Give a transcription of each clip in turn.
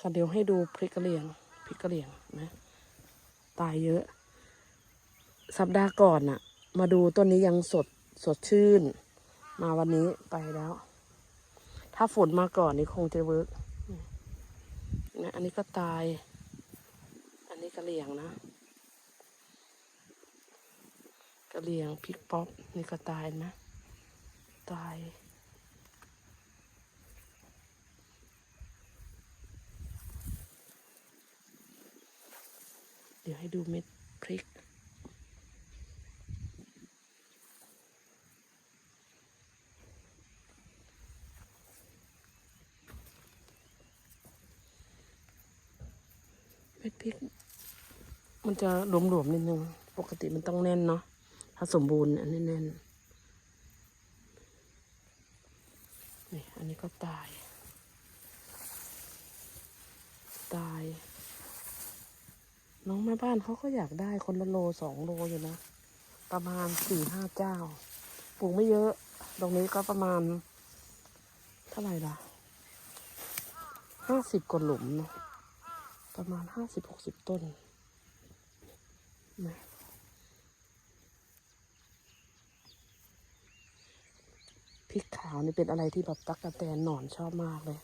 ค่ะเดี๋ยวให้ดูพริกกะเหรี่ยงพริกกะเหรี่ยงนะ ตายเยอะ สัปดาห์ก่อนน่ะ มาดูต้นนี้ยังสดสดชื่น มาวันนี้ไปแล้ว ถ้าฝนมาก่อนนี่คงจะเวิร์กนะอันนี้ก็ตาย อันนี้กะเหรี่ยงนะกะเหรี่ยงพริกป๊อปนี่ก็ตายนะ ตาย เดี๋ยวให้ดูเม็ดพริก เม็ดพริก มันจะหลวมๆนิดนึง ปกติมันต้องแน่นเนาะ ถ้าสมบูรณ์อันนี้แน่นนี่อันนี้ก็ตาย ตาย น้องแม่บ้านเขาก็อยากได้คนละโลสองโลอยู่นะ ประมาณสี่ห้าเจ้า ปลูกไม่เยอะ ตรงนี้ก็ประมาณ เท่าไหร่ละห้าสิบกว่าหลุมเนะประมาณห้าสิบหกสิบต้นนะพริกขาวนี่เป็นอะไรที่แบบตักกะแตนหนอนชอบมากเลย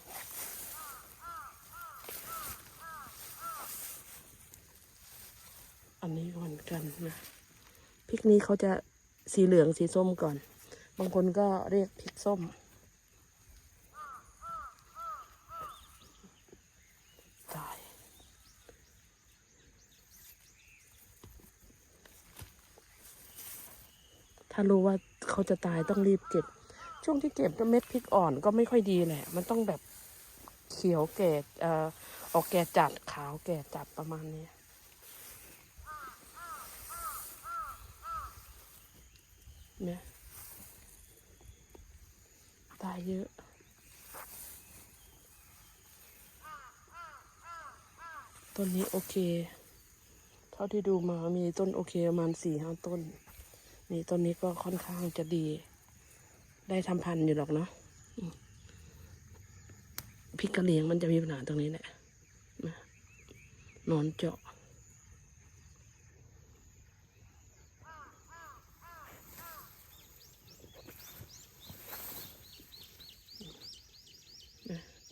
อันนี้ กันนะพริกนี้เขาจะสีเหลืองสีส้มก่อน บางคนก็เรียกพริกส้ม ตาย ถ้ารู้ว่าเขาจะตายต้องรีบเก็บ ช่วงที่เก็บก็เม็ดพริกอ่อนก็ไม่ค่อยดีแหละ มันต้องแบบเขียวแก่ออกแก่จัดขาวแก่จัดประมาณนี้ เนี่ยตายเยอะ ต้นนี้โอเค เท่าที่ดูมามีต้นโอเคประมาณสี่ห้าต้น นี่ต้นนี้ก็ค่อนข้างจะดี ได้ทำพันธุ์อยู่หรอกเนาะพริกกะเหรียงมันจะมีปัญหาตรงนี้แหละนอนเจาะ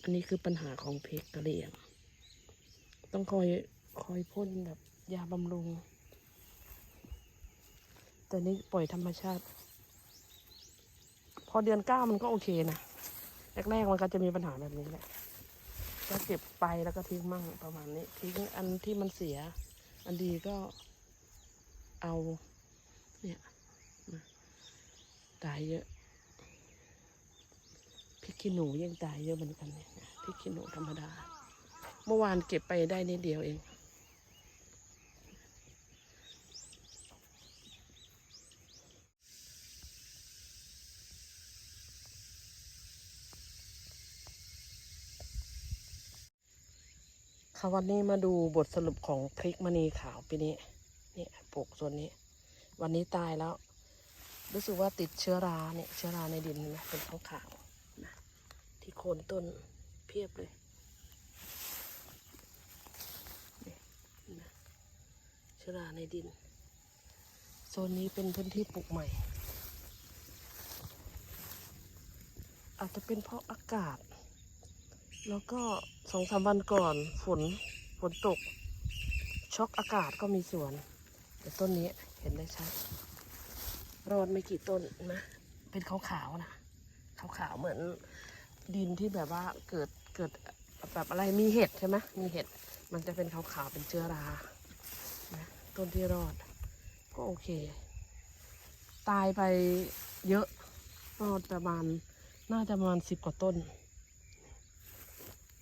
อันนี้คือปัญหาของเพริกกะเหรี่ยง ต้องคอยคอยพ่นแบบยาบำรุง แต่นี่ปล่อยธรรมชาติ พอเดือนเก้ามันก็โอเคนะ แรกๆมันก็จะมีปัญหาแบบนี้แหละก็เก็บไปแล้วก็ทิ้งมั่งประมาณนี้ ทิ้งอันที่มันเสีย อันดีก็เอา เนี่ยตายเยอะ ขี้หนูยังตายเยอะเหมือนกันเนี่ยพริกขี้หนูธรรมดา เมื่อวานเก็บไปได้นิดเดียวเองค่ะวันนี้มาดูบทสรุปของพริกมณีขาวปีนี้นี่ปลูกส่วนนี้ วันนี้ตายแล้ว รู้สึกว่าติดเชื้อราเนี่ยเชื้อราในดินนะเป็นขาว ที่โคนต้นเพียบเลยนี่นะเชื้อราในดิน โซนนี้เป็นพื้นที่ปลูกใหม่ อาจจะเป็นเพราะอากาศ แล้วก็สองสามวันก่อนฝนฝนตก ช็อกอากาศก็มีส่วน แต่ต้นนี้เห็นได้ชัดรอดไม่กี่ต้นนะ เป็นขาวๆนะขาวๆเหมือน ดินที่แบบว่าเกิดเกิดแบบอะไรมีเห็ดใช่ไหมมีเห็ดมันจะเป็นขาวๆเป็นเชื้อรานะต้นที่รอด ก็โอเค ตายไปเยอะก็ประมาณน่าจะประมาณสิบกว่าต้น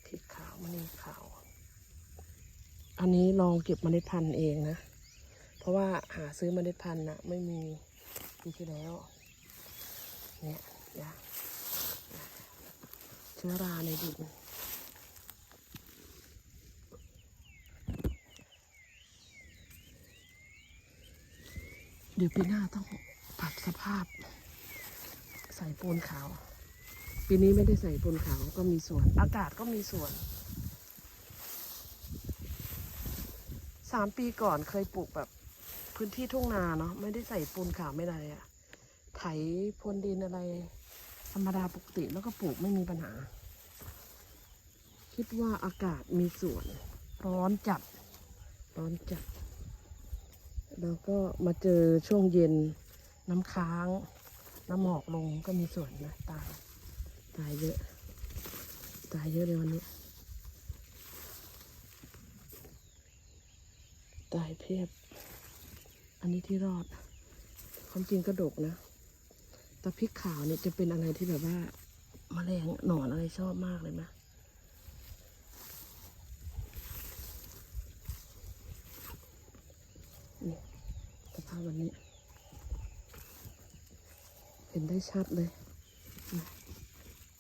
พริกขาวมันนี่ขาว อันนี้ลองเก็บเมล็ดพันธุ์เองนะ เพราะว่าหาซื้อเมล็ดพันธุ์นะไม่มีปีที่แล้ว เนี่ยยาก เชื้อราในดินเดี๋ยวปีหน้าต้องปรับสภาพ ใส่ปูนขาว ปีนี้ไม่ได้ใส่ปูนขาวก็มีส่วน อากาศก็มีส่วนสามปีก่อนเคยปลูกแบบพื้นที่ทุ่งนาเนาะไม่ได้ใส่ปูนขาวไม่ได้อะไถพรวนดินอะไร ธรรมดาปกติแล้วก็ปลูกไม่มีปัญหา คิดว่าอากาศมีส่วน ร้อนจัด ร้อนจัด แล้วก็มาเจอช่วงเย็นน้ำค้าง น้ำหมอกลงก็มีส่วนนะ ตาย ตายเยอะ ตายเยอะเลยวันนี้ ตายเพียบ อันนี้ที่รอด ความจริงก็ดกนะ แต่พริกขาวเนี่ยจะเป็นอะไรที่แบบว่าแมลงหนอนอะไรชอบมากเลยนะนี่สภาพวันนี้ เห็นได้ชัดเลย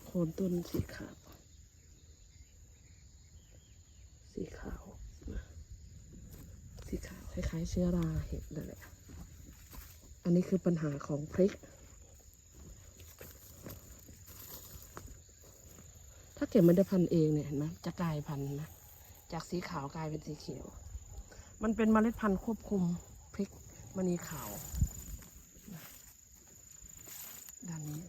โคนต้นสีขาวสีขาวสีขาวคล้ายๆเชื้อราเห็ดนั่นแหละ อันนี้คือปัญหาของพริก ถ้า เก็บมันจะพันธุ์เองเนี่ยเห็นไหมจะกลายพันธุ์นะจากสีขาวกลายเป็นสีเขียว มันเป็นเมล็ดพันธุ์ควบคุมพริกมณีขาวด้านนี้